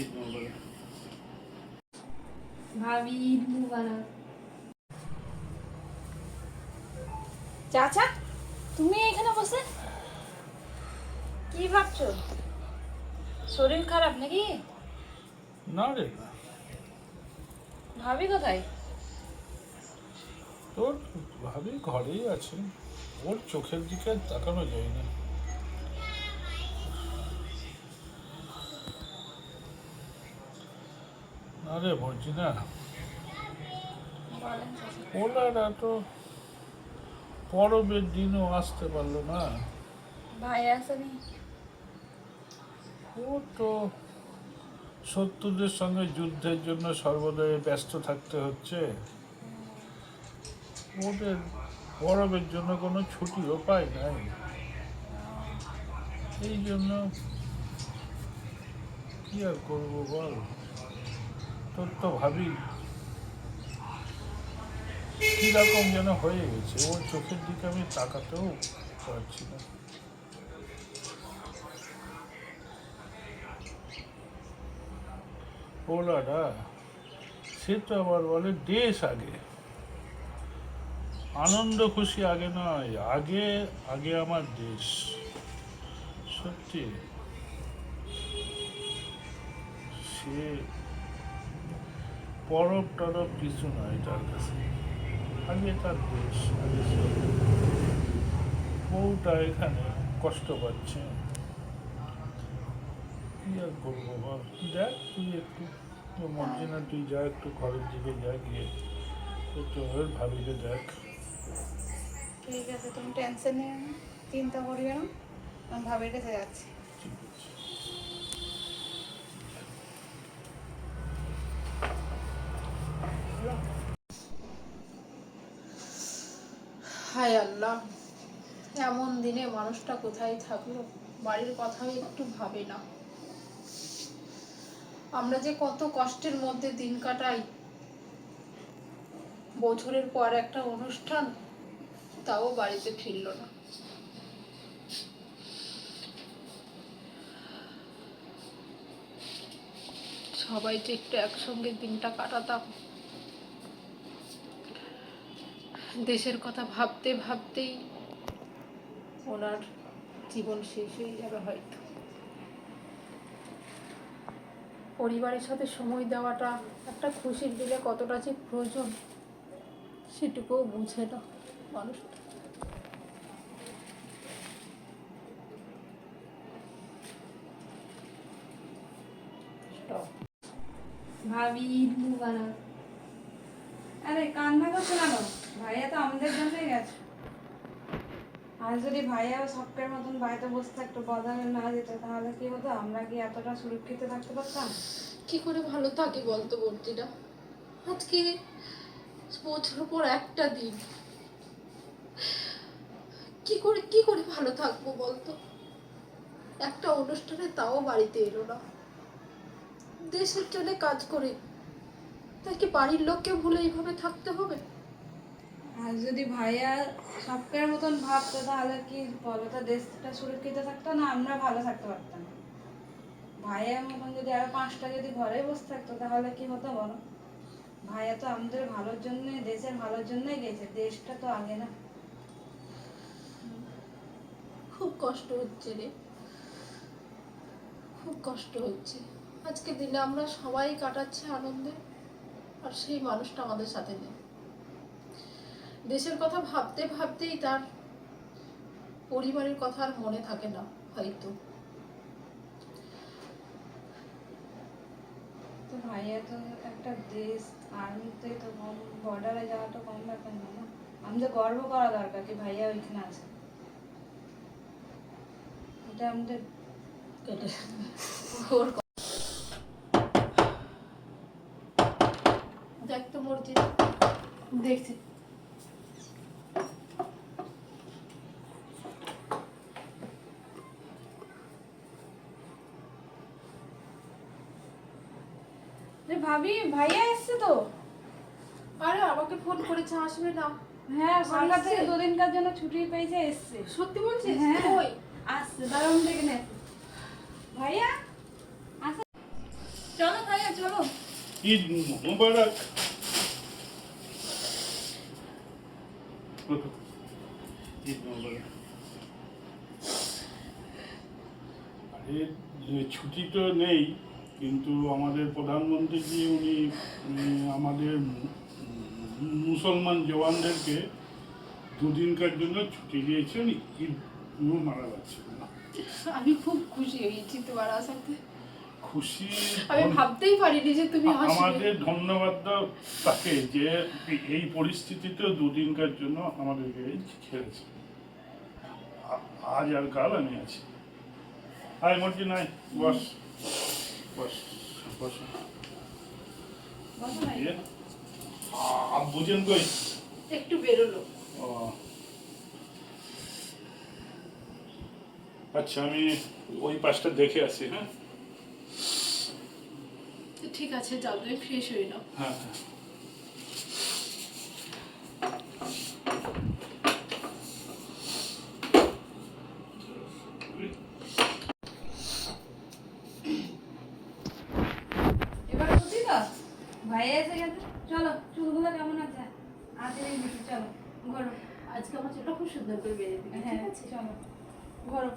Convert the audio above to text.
ঈদ মোবারক ভাবি ঈদ মুবারক চাচা তুমি এখানে বসে? কি ভাবছ? শরীর খারাপ নাকি? না রে। ভাবি কোথায়? তোর ভাবি ঘরেই আছে। ওর চোখের দিকে তাকানো যায় না। না রে বলছি না ওনারা তো পরবের দিনও আসতে পারল না। ভাই আসেনি। ও তো শত্রুদের সঙ্গে যুদ্ধের জন্য সর্বদাই ব্যস্ত থাকতে হচ্ছে। ওদের পরবের জন্য কোনো ছুটিও পায় নাই। এই জন্য কি আর করব বল? তোর তো ভাবি কীরকম যেন হয়ে গেছে। ওর চোখের দিকে আমি তাকাতেও পারছি না। পোলাটা সে তো আবার বলে দেশ আগে। আনন্দ খুশি আগে নয়, আগে আগে আমার দেশ। সত্যি? সে পরব টরব কিছু নয় তার কাছে। আগে তার দেশ বউটা এখানে কষ্ট পাচ্ছে। কি আর করব বল? দেখ তুই একটু তোর মর্জি না তুই যা একটু ঘরের দিকে যা গিয়ে। একটু ওর ভাবিকে দেখ। ঠিক আছে তুমি টেনশন নিয়ে না, চিন্তা করিও না। আমি ভাবির কাছে যাচ্ছি। হায় আল্লাহ। এমন দিনে মানুষটা কোথায় থাকল? বাড়ির কথাও একটু ভাবে না। আমরা যে কত কষ্টের মধ্যে দিন কাটাই। বছরের পর একটা অনুষ্ঠান, তাও বাড়িতে ফিরল না। সবাই যে একটু একসঙ্গে দিনটা কাটাতাম। দেশের কথা ভাবতে ভাবতেই ওনার জীবন শেষ হয়ে যাবে হয়তো। পরিবারের সাথে সময় দেওয়াটা একটা খুশির দিলে কতটা যে প্রয়োজন সেটুকুও বুঝে না মানুষটা ভাবি ঈদ মুবারক। আরে কান্না করছ কেন? ভাইয়া তো আমাদের জন্যই গেছে। আর যদি ভাইয়াও সবকের মতন বাড়িতে বসে থাকতো বাজারে না যেত তাহলে কি হতো? আমরা কি এতটা সুরক্ষিত থাকতে পারতাম? কি করে ভালো থাকি বলতো বর্তিটা আজকে বছর পর একটা দিন। কি করে কি করে ভালো থাকব বলতো? একটা অনুষ্ঠানে তাও বাড়িতে এলো না। দেশের জন্য কাজ করে তাকে বাড়ির লোককে ভুলে এইভাবে থাকতে হবে? আর যদি ভাইয়া সবকের মতন ভাবতো, তাহলে কি বলো তো, দেশটা সুরক্ষিত থাকতো না? আমরা ভালো থাকতে পারতাম। ভাইয়ার মতন যদি আরও পাঁচটা যদি ঘরে বসে থাকতো, তাহলে কি হতো বলো? ভাইয়া তো আমাদের ভালোর জন্য দেশের ভালোর জন্যই গেছে, দেশটা তো আগে না। খুব কষ্ট হচ্ছে রে। খুব কষ্ট হচ্ছে। আজকে দিনে আমরা সবাই কাটাচ্ছি আনন্দে, আর সেই মানুষটা আমাদের সাথে নেই। দেশের কথা ভাবতে ভাবতেই তার পরিবারের কথা আর মনে থাকে না হয়তো। তো ভাইয়া তো একটা দেশ আর্মিতে তো কম বর্ডারে যাওয়া তো কম ব্যাপার না না? আমাদের গর্ব করা দরকার কি ভাইয়া ওইখানে আছে? এটা আমাদের কেটে ওর দেখ তো মর্জি দেখছি। ভাবি ভাইয়া এসছে তো। আরে আমাকে ফোন করেছে আসবে না। হ্যাঁ সরকার থেকে? দুদিনকার জন্য ছুটি পেয়েছে এসছে। সত্যি বলছিস? হ্যাঁ। কই? আসছে দাঁড়ান দেখে নে। ভাইয়া আসে। ঈদ মুবারক ঈদ মুবারক আরে ছুটি তো নেই কিন্তু আমাদের প্রধানমন্ত্রীজি উনি উনি আমাদের মুসলমান জওয়ানদেরকে দুদিনকার জন্য ছুটি দিয়েছেন ঈদ মারা যাচ্ছে। আমি খুব খুশি হয়েছি তোমার আসাতে খুশি আমি ভাবতেই পারিনি যে তুমি আমাদের ধন্যবাদ দাও তাকে যে এই পরিস্থিতিতেও দুদিনকার জন্য আমাদেরকে আ- আজ আর কাল আমি আছি। আয় মর্জি নাই বস। বুঝেন কই একটু বেরোলো। আচ্ছা আমি ওই পাশটা দেখে আসি হ্যাঁ? ঠিক আছে যাও তুমি ফ্রেশ হয়ে নাও। হ্যাঁ হ্যাঁ এবার খুশি তো ভাইয়া এসে গেছে চলো চুলগুলো কেমন আছে আজ এই চলো গরম আজকে আমার চুলটা খুব সুন্দর করে বেরিয়ে দিবে হ্যাঁ। ঠিক আছে? চলো। ঘরো